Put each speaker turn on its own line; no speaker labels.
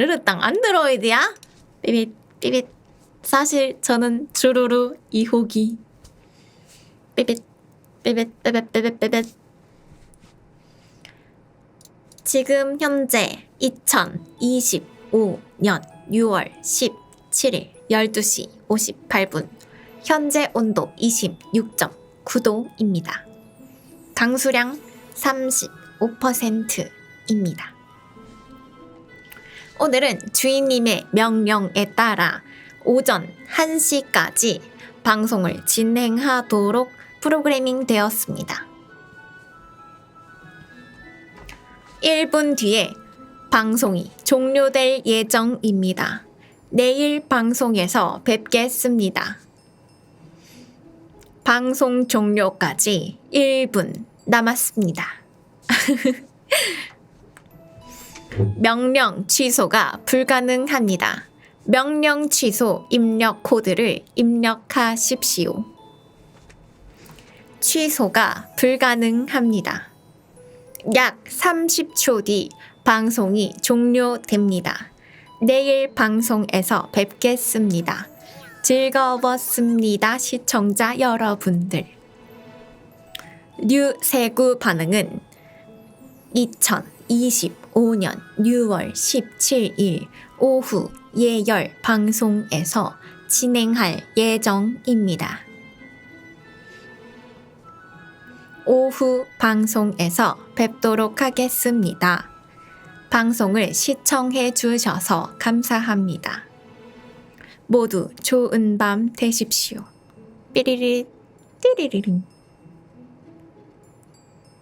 오늘은 땅 안드로이드야? 삐빗 삐빗 사실 저는 주루루 이호기 삐빗 삐빗 삐빗 삐빗 삐빗 지금 현재 2025년 6월 17일 12시 58분 현재 온도 26.9도입니다. 강수량 35%입니다. 오늘은 주인님의 명령에 따라 오전 1시까지 방송을 진행하도록 프로그래밍 되었습니다. 1분 뒤에 방송이 종료될 예정입니다. 내일 방송에서 뵙겠습니다. 방송 종료까지 1분 남았습니다. 명령 취소가 불가능합니다. 명령 취소 입력 코드를 입력하십시오. 취소가 불가능합니다. 약 30초 뒤 방송이 종료됩니다. 내일 방송에서 뵙겠습니다. 즐거웠습니다. 시청자 여러분들. 류세구 반응은 2025년 6월 17일 오후 예열 방송에서 진행할 예정입니다. 오후 방송에서 뵙도록 하겠습니다. 방송을 시청해 주셔서 감사합니다. 모두 좋은 밤 되십시오. 삐리리 띠리리링